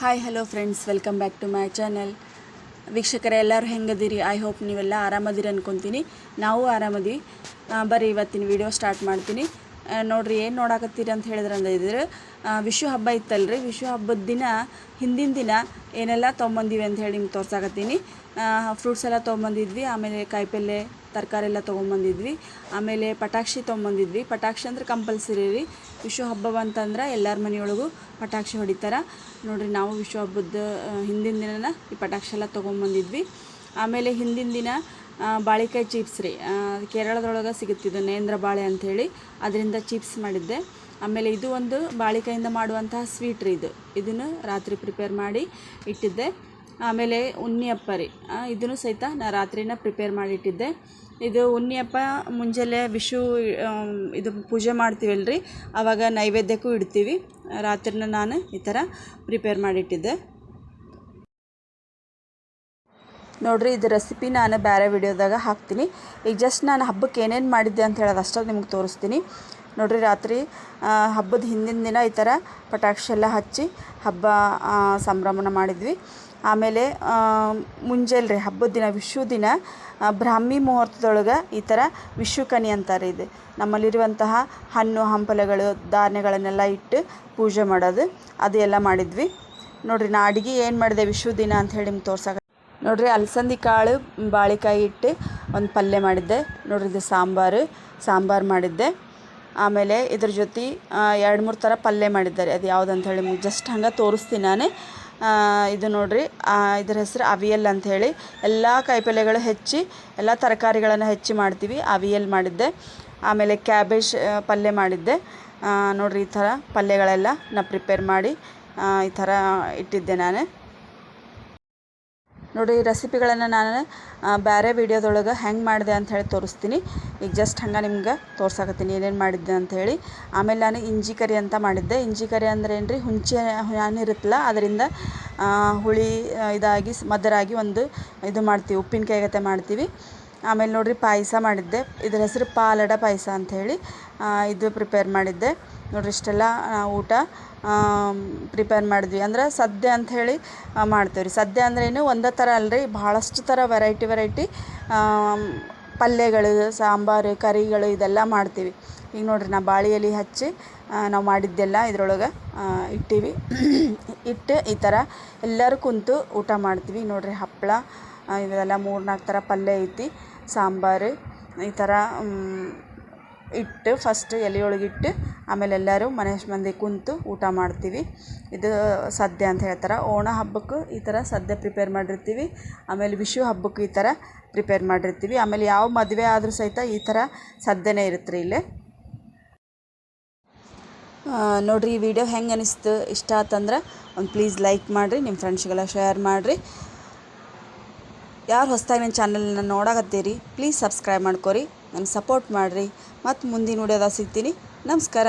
Hi hello friends welcome back to my channel ವೀಕ್ಷಕರೇ, ಎಲ್ಲರೂ ಹೆಂಗದಿರಿ? I hope ನೀವೆಲ್ಲ ಆರಾಮದಿರಿ ಅನ್ಕೊತೀನಿ. ನಾವು ಆರಾಮದಿ ಬರೀ ಇವತ್ತಿನ ವಿಡಿಯೋ ಸ್ಟಾರ್ಟ್ ಮಾಡ್ತೀನಿ. ನೋಡ್ರಿ ಏನು ನೋಡಾಕತ್ತೀರಿ ಅಂತ ಹೇಳಿದ್ರೆ ಅಂದಿದ್ರೆ ವಿಶ್ವ ಹಬ್ಬ ಇತ್ತಲ್ರಿ. ವಿಶ್ವ ಹಬ್ಬದ ದಿನ, ಹಿಂದಿನ ದಿನ ಏನೆಲ್ಲ ತೊಗೊಂಬಂದಿವಿ ಅಂತ ಹೇಳಿ ನಿಮ್ಗೆ ತೋರ್ಸಾಕತ್ತೀನಿ. ಫ್ರೂಟ್ಸ್ ಎಲ್ಲ ತೊಗೊಂಬಂದಿದ್ವಿ, ಆಮೇಲೆ ಕಾಯಿಪಲ್ಲೆ, ತರಕಾರಿ ಎಲ್ಲ ತೊಗೊಂಬಂದಿದ್ವಿ, ಆಮೇಲೆ ಪಟಾಕ್ಷಿ ತೊಗೊಂಬಂದಿದ್ವಿ. ಪಟಾಕ್ಷಿ ಅಂದ್ರೆ ಕಂಪಲ್ಸರಿ ರೀ. ವಿಶ್ವ ಹಬ್ಬ ಬಂತಂದ್ರೆ ಎಲ್ಲರ ಮನೆಯೊಳಗೂ ಪಟಾಕ್ಷಿ ಹೊಡಿತಾರೆ. ನೋಡ್ರಿ ನಾವು ವಿಶ್ವ ಹಬ್ಬದ ಹಿಂದಿನ ದಿನನ ಈ ಪಟಾಕ್ಷಿ ಎಲ್ಲ ತೊಗೊಂಬಂದಿದ್ವಿ. ಆಮೇಲೆ ಹಿಂದಿನ ದಿನ ಬಾಳಿಕಾಯಿ ಚಿಪ್ಸ್ ರೀ. ಕೇರಳದೊಳಗೆ ಕೇರಳದೊಳಗೆ ಸಿಗುತ್ತಿದ್ದು ನೇಂದ್ರ ಬಾಳೆ ಅಂಥೇಳಿ. ಅದರಿಂದ ಚಿಪ್ಸ್ ಮಾಡಿದ್ದೆ. ಆಮೇಲೆ ಇದು ಒಂದು ಬಾಳಿಕಾಯಿಂದ ಮಾಡುವಂತಹ ಸ್ವೀಟ್ ರೀ ಇದು. ಇದನ್ನು ರಾತ್ರಿ ಪ್ರಿಪೇರ್ ಮಾಡಿ ಇಟ್ಟಿದ್ದೆ. ಆಮೇಲೆ ಉನ್ನಿಯಪ್ಪ ರೀ. ಇದನ್ನು ಸಹಿತ ನಾನು ರಾತ್ರಿನ ಪ್ರಿಪೇರ್ ಮಾಡಿಟ್ಟಿದ್ದೆ ಇದು ಉನ್ನಿಯಪ್ಪ ಮುಂಜಾನೆ ವಿಶು ಇದು ಪೂಜೆ ಮಾಡ್ತೀವಲ್ರಿ. ಆವಾಗ ನೈವೇದ್ಯಕ್ಕೂ ಇಡ್ತೀವಿ. ರಾತ್ರಿನ ನಾನು ಈ ಥರ ಪ್ರಿಪೇರ್ ಮಾಡಿಟ್ಟಿದ್ದೆ ನೋಡ್ರಿ, ಇದು ರೆಸಿಪಿ ನಾನು ಬೇರೆ ವಿಡಿಯೋದಾಗ ಹಾಕ್ತೀನಿ. ಈಗ ಜಸ್ಟ್ ನಾನು ಹಬ್ಬಕ್ಕೆ ಏನೇನು ಮಾಡಿದ್ದೆ ಅಂತ ಹೇಳೋದು ಅಷ್ಟೇ ನಿಮ್ಗೆ ತೋರಿಸ್ತೀನಿ. ನೋಡಿರಿ, ರಾತ್ರಿ ಹಬ್ಬದ ಹಿಂದಿನ ದಿನ ಈ ಥರ ಪಟಾಕ್ಷಿ ಎಲ್ಲ ಹಚ್ಚಿ ಹಬ್ಬ ಸಂಭ್ರಮನ ಮಾಡಿದ್ವಿ. ಆಮೇಲೆ ಮುಂಜಾನೆ ರೀ ಹಬ್ಬದ ದಿನ, ವಿಶು ದಿನ ಬ್ರಾಹ್ಮಿ ಮುಹೂರ್ತದೊಳಗೆ ಈ ಥರ ವಿಶುಕನಿ ಅಂತಾರೆ ಇದು. ನಮ್ಮಲ್ಲಿರುವಂತಹ ಹಣ್ಣು, ಹಂಪಲಗಳು, ಧಾನ್ಯಗಳನ್ನೆಲ್ಲ ಇಟ್ಟು ಪೂಜೆ ಮಾಡೋದು, ಅದು ಎಲ್ಲ ಮಾಡಿದ್ವಿ. ನೋಡಿರಿ, ನಾ ಅಡುಗೆ ಏನು ಮಾಡಿದೆ ವಿಶು ದಿನ ಅಂತ ಹೇಳಿ ನಿಮ್ಗೆ ತೋರ್ಸಕ್ಕೆ ನೋಡ್ರಿ ಅಲಸಂದಿ ಕಾಳು, ಬಾಳೆಕಾಯಿ ಇಟ್ಟು ಒಂದು ಪಲ್ಯ ಮಾಡಿದ್ದೆ. ನೋಡ್ರಿ ಇದು ಸಾಂಬಾರು ಸಾಂಬಾರು ಮಾಡಿದ್ದೆ. ಆಮೇಲೆ ಇದ್ರ ಜೊತೆ ಎರಡು ಮೂರು ಥರ ಪಲ್ಯ ಮಾಡಿದ್ದಾರೆ. ಅದು ಯಾವ್ದು ಅಂತ ಹೇಳಿ ಜಸ್ಟ್ ಹಂಗೆ ತೋರಿಸ್ತೀನಿ ನಾನು. ಇದು ನೋಡಿರಿ ಇದ್ರ ಹೆಸರು ಅವಿಯಲ್ ಅಂತ ಹೇಳಿ ಎಲ್ಲ ಕಾಯಿಪಲ್ಯಗಳು ಹೆಚ್ಚಿ, ಎಲ್ಲ ತರಕಾರಿಗಳನ್ನು ಹೆಚ್ಚಿ ಮಾಡ್ತೀವಿ. ಅವಿಯಲ್ ಮಾಡಿದ್ದೆ. ಆಮೇಲೆ ಕ್ಯಾಬೇಜ್ ಪಲ್ಯ ಮಾಡಿದ್ದೆ. ನೋಡ್ರಿ ಈ ಥರ ಪಲ್ಯಗಳೆಲ್ಲ ನಾ ಪ್ರಿಪೇರ್ ಮಾಡಿ ಈ ಥರ ಇಟ್ಟಿದ್ದೆ ನಾನು. ನೋಡಿ ರೆಸಿಪಿಗಳನ್ನು ನಾನು ಬೇರೆ ವಿಡಿಯೋದೊಳಗೆ ಹೆಂಗೆ ಮಾಡಿದೆ ಅಂತ ಹೇಳಿ ತೋರಿಸ್ತೀನಿ. ಈಗ ಜಸ್ಟ್ ಹಂಗೆ ನಿಮ್ಗೆ ತೋರ್ಸಾಕತ್ತೀನಿ ಏನೇನು ಮಾಡಿದ್ದೆ ಅಂತ ಹೇಳಿ. ಆಮೇಲೆ ನಾನು ಇಂಜಿ ಕರಿ ಅಂತ ಮಾಡಿದ್ದೆ. ಇಂಜಿ ಕರಿ ಅಂದ್ರೆ ಏನು ರೀ ಹುಂಚೆ ಇರುತ್ತಲ್ಲ, ಅದರಿಂದ ಹುಳಿ ಇದಾಗಿ, ಮದರಾಗಿ ಒಂದು ಇದು ಮಾಡ್ತೀವಿ, ಉಪ್ಪಿನಕಾಯಿ ಗತೆ ಮಾಡ್ತೀವಿ. ಆಮೇಲೆ ನೋಡಿರಿ ಪಾಯಸ ಮಾಡಿದ್ದೆ. ಇದ್ರ ಹೆಸರು ಪಾಲಡ ಪಾಯಸ ಅಂಥೇಳಿ ಇದು ಪ್ರಿಪೇರ್ ಮಾಡಿದ್ದೆ. ನೋಡಿರಿ ಇಷ್ಟೆಲ್ಲ ಊಟ ಪ್ರಿಪೇರ್ ಮಾಡಿದ್ವಿ. ಅಂದ್ರೆ ಸದ್ಯ ಅಂಥೇಳಿ ಮಾಡ್ತೇವೆ ರೀ ಸದ್ಯ ಅಂದ್ರೆ ಏನು, ಒಂದೇ ಥರ ಅಲ್ರಿ, ಭಾಳಷ್ಟು ಥರ ವೆರೈಟಿ ವೆರೈಟಿ ಪಲ್ಯಗಳು, ಸಾಂಬಾರು, ಕರಿಗಳು ಇದೆಲ್ಲ ಮಾಡ್ತೀವಿ. ಈಗ ನೋಡಿರಿ ನಾ ಬಾಳೆ ಎಲೆ ಹಚ್ಚಿ ನಾವು ಮಾಡಿದ್ದೆಲ್ಲ ಇದ್ರೊಳಗೆ ಇಟ್ಟೀವಿ. ಇಟ್ಟು ಈ ಥರ ಎಲ್ಲರೂ ಕುಂತು ಊಟ ಮಾಡ್ತೀವಿ. ನೋಡಿರಿ ಹಪ್ಪಳ ಇವೆಲ್ಲ ಮೂರು ನಾಲ್ಕು ಥರ ಪಲ್ಯ ಐತಿ. ಸಾಂಬಾರು, ಈ ಥರ ಇಟ್ಟು ಫಸ್ಟ್ ಎಲೆ ಇಟ್ಟು ಆಮೇಲೆ ಎಲ್ಲರೂ ಮನೆ ಮಂದಿ ಕುಂತು ಊಟ ಮಾಡ್ತೀವಿ. ಇದು ಸದ್ಯ ಅಂತ ಹೇಳ್ತಾರೆ. ಓಣ ಹಬ್ಬಕ್ಕೆ ಈ ಥರ ಸದ್ಯ ಪ್ರಿಪೇರ್ ಮಾಡಿರ್ತೀವಿ. ಆಮೇಲೆ ವಿಶು ಹಬ್ಬಕ್ಕೆ ಈ ಥರ ಪ್ರಿಪೇರ್ ಮಾಡಿರ್ತೀವಿ. ಆಮೇಲೆ ಯಾವ ಮದುವೆ ಆದರೂ ಸಹಿತ ಈ ಥರ ಸದ್ಯನೇ ಇರುತ್ತೆ ರೀ ಇಲ್ಲಿ ನೋಡ್ರಿ, ಈ ವಿಡಿಯೋ ಹೆಂಗೆ ಅನಿಸ್ತು? ಇಷ್ಟ ಆತಂದ್ರೆ ಒಂದು ಪ್ಲೀಸ್ ಲೈಕ್ ಮಾಡಿರಿ ನಿಮ್ಮ ಫ್ರೆಂಡ್ಸ್ಗೆಲ್ಲ ಶೇರ್ ಮಾಡಿರಿ. ಯಾರು ಹೊಸ್ದಾಗಿ ನನ್ನ ಚಾನಲ್ನ ನೋಡಾಕತ್ತೀರಿ ಪ್ಲೀಸ್ ಸಬ್ಸ್ಕ್ರೈಬ್ ಮಾಡ್ಕೊರಿ, ನಂಗೆ ಸಪೋರ್ಟ್ ಮಾಡಿರಿ. ಮತ್ತು ಮುಂದಿನ ವಿಡಿಯೋದಾಗ ಸಿಗ್ತೀನಿ. ನಮಸ್ಕಾರ.